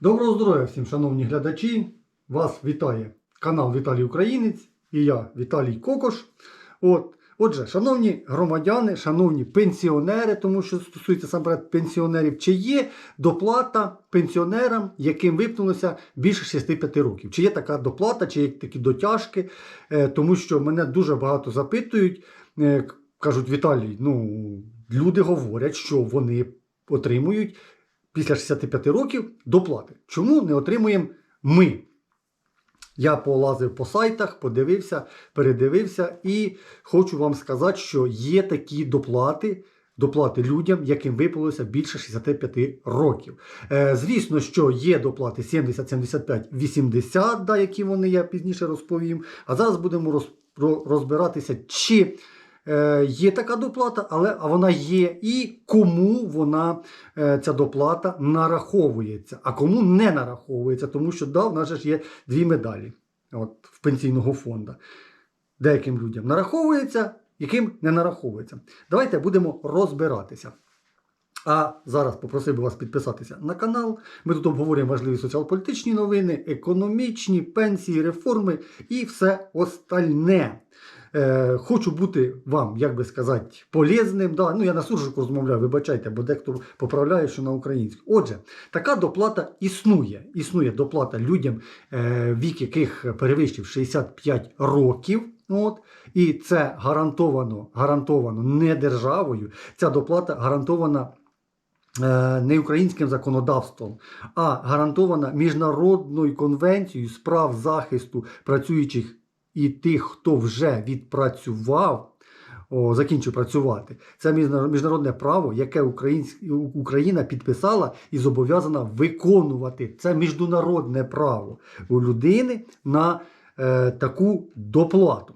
Доброго здоров'я всім, шановні глядачі! Вас вітає канал Віталій Українець і я, Віталій Кокош. От, отже, шановні громадяни, шановні пенсіонери, тому що стосується саме пенсіонерів, чи є доплата пенсіонерам, яким виповнилося більше 65 років? Чи є така доплата, чи є такі дотяжки? Е, тому що мене дуже багато запитують, е, кажуть, Віталій, ну, люди говорять, що вони отримують після 65 років доплати. Чому не отримуємо ми? Я полазив по сайтах, подивився, передивився і хочу вам сказати, що є такі доплати. Доплати людям, яким виповнилося більше 65 років. Е, звісно, що є доплати 70, 75, 80, да, які вони я пізніше розповім. А зараз будемо роз, розбиратися, чи є така доплата, але вона є, і кому вона е, ця доплата нараховується, а кому не нараховується, тому що да, в нас ж є дві медалі от, в пенсійного фонду. Деяким людям нараховується, яким не нараховується. Давайте будемо розбиратися. А зараз попросив би вас підписатися на канал. Ми тут обговорюємо важливі соціал-політичні новини, економічні, пенсії, реформи і все остальне. Е, хочу бути вам, як би сказати, полезним. Да, ну я на суржику розмовляю, вибачайте, бо дехто поправляє, що на українську. Отже, така доплата існує. Існує доплата людям, е, вік яких перевищив 65 років. От, і це гарантовано, гарантовано не державою. Ця доплата гарантована не українським законодавством, а гарантована міжнародною конвенцією з прав захисту працюючих і тих, хто вже відпрацював. О, закінчив працювати. Це міжна- міжнародне право, яке Україна підписала і зобов'язана виконувати. Це міжнародне право у людини на е, таку доплату.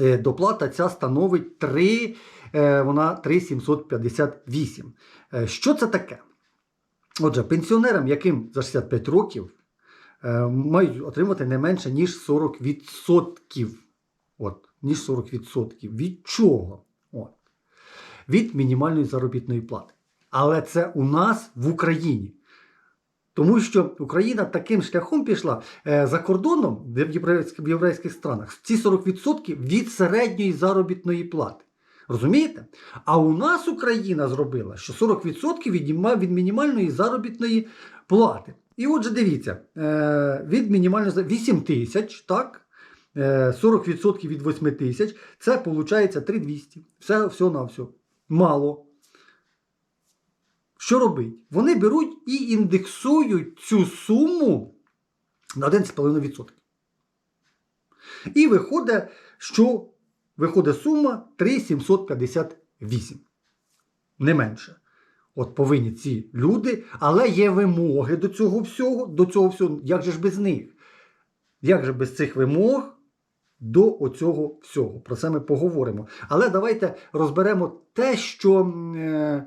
Е, доплата ця становить 3, е, вона 3,758. Е, що це таке? Отже, пенсіонерам, яким за 65 років, мають отримати не менше, ніж 40%. От, ніж 40%. Від чого? От. Від мінімальної заробітної плати. Але це у нас в Україні. Тому що Україна таким шляхом пішла е, за кордоном в єврейських, странах ці 40% від середньої заробітної плати. Розумієте? А у нас Україна зробила, що 40% від, мінімальної заробітної плати. І отже, дивіться, е, від мінімальної 8 тисяч, так? Е, 40% від 8 тисяч, це виходить 3200. Все, все на все. Мало. Що робить? Вони беруть і індексують цю суму на 1,5%. І виходить, що виходить сума 3,758. Не менше. От повинні ці люди, але є вимоги до цього всього, до цього всього. Як же ж без них? Як же без цих вимог до оцього всього? Про це ми поговоримо. Але давайте розберемо те, що. Е,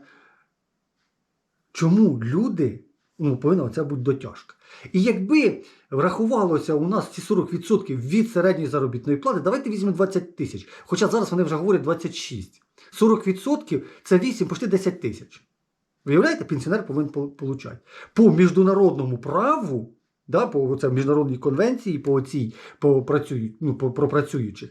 чому люди ну, повинна оця бути дотяжка. І якби врахувалося у нас ці 40% від середньої заробітної плати, давайте візьмемо 20 тисяч. Хоча зараз вони вже говорять 26. 40% це 8, почти 10 тисяч. Виявляєте, пенсіонер повинен отримати. По міжнародному праву, да, по це, міжнародній конвенції, по цій, по, працюю, ну, по, про працюючих,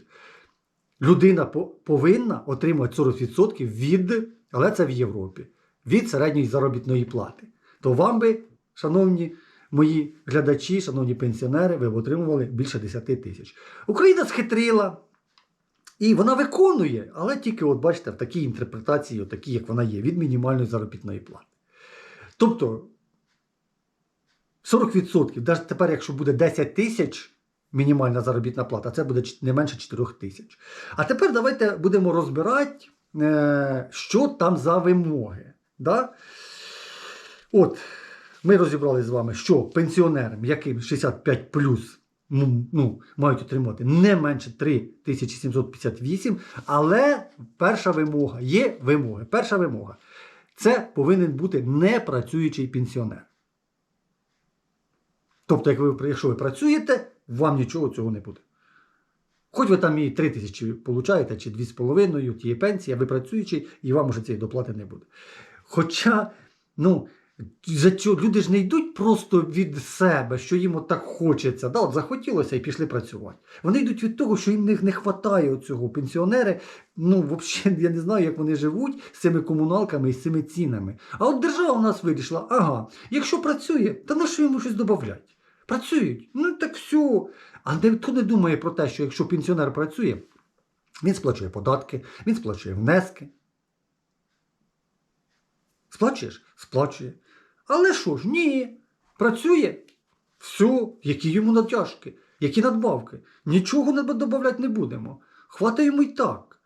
людина по- повинна отримати 40% від, але це в Європі, від середньої заробітної плати. То вам би, шановні мої глядачі, шановні пенсіонери, ви б отримували більше 10 тисяч. Україна схитрила. І вона виконує, але тільки, от бачите, в такій інтерпретації, от такій, як вона є, від мінімальної заробітної плати. Тобто 40%, навіть тепер, якщо буде 10 тисяч мінімальна заробітна плата, це буде не менше 4 тисяч. А тепер давайте будемо розбирати, е, що там за вимоги. Да? От, ми розібрали з вами, що пенсіонерам, яким 65 плюс, ну, ну, мають отримати не менше 3758, але перша вимога, є вимоги. Перша вимога. Це повинен бути непрацюючий пенсіонер. Тобто, як ви, якщо ви працюєте, вам нічого цього не буде. Хоч ви там і 3 тисячі получаєте, чи 2,5 тієї пенсії, а ви працюючий, і вам уже цієї доплати не буде. Хоча, ну, За цього люди ж не йдуть просто від себе, що їм так хочеться. Да, от захотілося і пішли працювати. Вони йдуть від того, що їм не, не вистачає цього. Пенсіонери, ну, взагалі, я не знаю, як вони живуть з цими комуналками і з цими цінами. А от держава у нас вирішила, ага, якщо працює, то на що йому щось додати? Працюють, ну так все. А ніхто не думає про те, що якщо пенсіонер працює, він сплачує податки, він сплачує внески. Сплачуєш? Сплачує. Але що ж, ні. Працює. Все, які йому натяжки, які надбавки. Нічого не додавати не будемо. Хватає йому й так.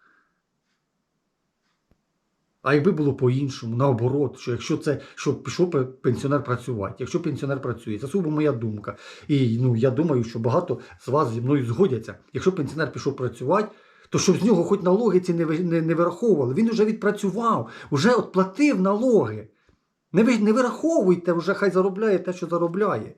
А якби було по-іншому, наоборот, що якщо це що пішов пенсіонер працювати, якщо пенсіонер працює, це суто моя думка. І ну, я думаю, що багато з вас зі мною згодяться. Якщо пенсіонер пішов працювати, то щоб з нього хоч налоги ці не, не, не вираховували. Він вже відпрацював, вже от платив налоги. Не, ви, не вираховуйте, вже хай заробляє те, що заробляє.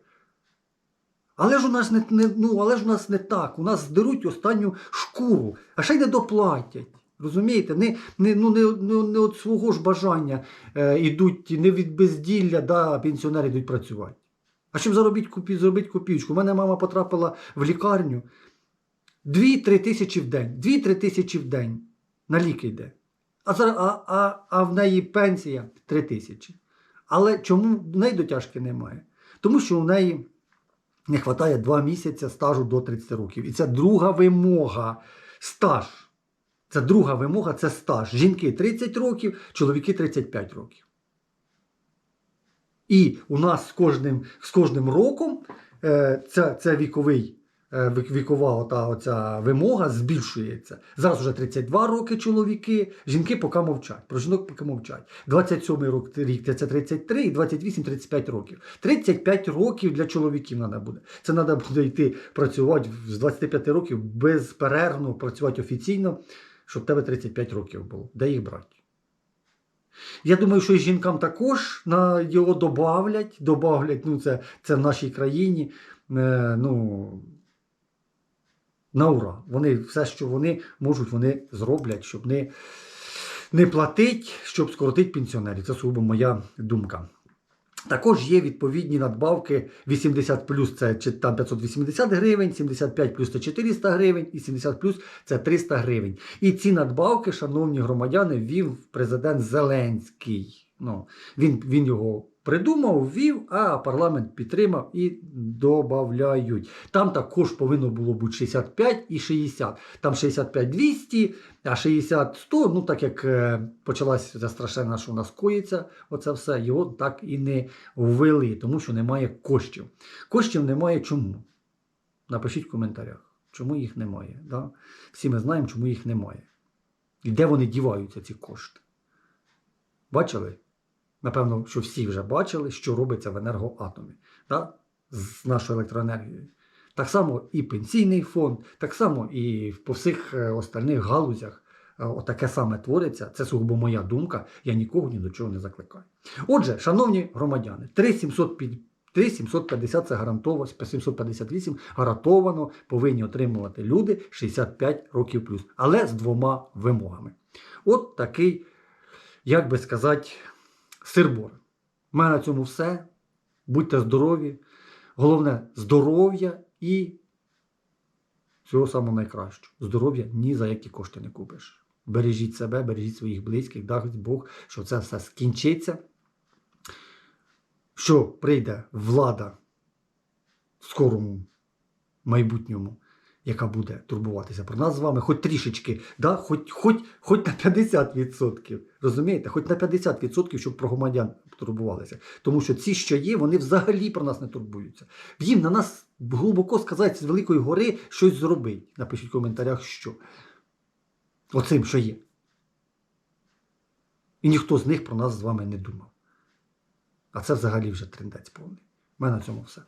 Але ж у нас не, не, ну, але ж у нас не так. У нас здеруть останню шкуру, а ще й не доплатять. Розумієте? Не, не, ну, не, не, не від свого ж бажання е, ідуть, не від безділля, да, пенсіонери йдуть працювати. А щоб заробити, купі, зробити копійку. У мене мама потрапила в лікарню 2-3 тисячі в день. 2-3 тисячі в день на ліки йде. А, а, а, а в неї пенсія 3 тисячі. Але чому в неї дотяжки немає? Тому що у неї не вистачає 2 місяці стажу до 30 років. І це друга вимога. Стаж. Це друга вимога це стаж. Жінки 30 років, чоловіки 35 років. І у нас з кожним, з кожним роком е, це, це віковий, вік- вікова ота, оця вимога збільшується. Зараз вже 32 роки чоловіки, жінки поки мовчать. Про жінок поки мовчать. 27 рок, рік це 33 і 28-35 років. 35 років для чоловіків треба буде. Це треба буде йти працювати з 25 років безперервно, працювати офіційно, щоб в тебе 35 років було. Де їх брати? Я думаю, що і жінкам також на його добавлять, добавлять, ну це, це в нашій країні. Е, ну, на ура. Вони все, що вони можуть, вони зроблять, щоб не, не платити, щоб скоротити пенсіонерів. Це сугубо моя думка. Також є відповідні надбавки 80 плюс це там 580 гривень, 75 плюс це 400 гривень і 70 плюс це 300 гривень. І ці надбавки, шановні громадяни, ввів президент Зеленський. Ну, він, він його придумав, ввів, а парламент підтримав і додають. Там також повинно було бути 65 і 60. Там 65 200, а 60 100, ну так як е, почалася страшенна, що у нас коїться, оце все, його так і не ввели, тому що немає коштів. Коштів немає чому? Напишіть в коментарях, чому їх немає. Да? Всі ми знаємо, чому їх немає. І де вони діваються, ці кошти. Бачили? Напевно, що всі вже бачили, що робиться в енергоатомі да? з нашою електроенергією. Так само і пенсійний фонд, так само і по всіх е, остальних галузях е, отаке саме твориться. Це сугубо моя думка. Я нікого ні до чого не закликаю. Отже, шановні громадяни, 3750 це гарантовано, 758 гарантовано повинні отримувати люди 65 років плюс, але з двома вимогами. От такий, як би сказати, сирбор. У мене на цьому все. Будьте здорові. Головне здоров'я і всього самого найкращого. Здоров'я ні за які кошти не купиш. Бережіть себе, бережіть своїх близьких, дасть Бог, що це все скінчиться. Що прийде влада в скорому майбутньому, яка буде турбуватися про нас з вами, хоч трішечки, да? хоч, хоч, хоч на 50%. Розумієте? Хоч на 50%, щоб про громадян турбувалися. Тому що ці, що є, вони взагалі про нас не турбуються. Їм на нас глибоко сказати з Великої гори щось зробить. Напишіть в коментарях, що. Оцим, що є. І ніхто з них про нас з вами не думав. А це взагалі вже трендець повний. У мене на цьому все.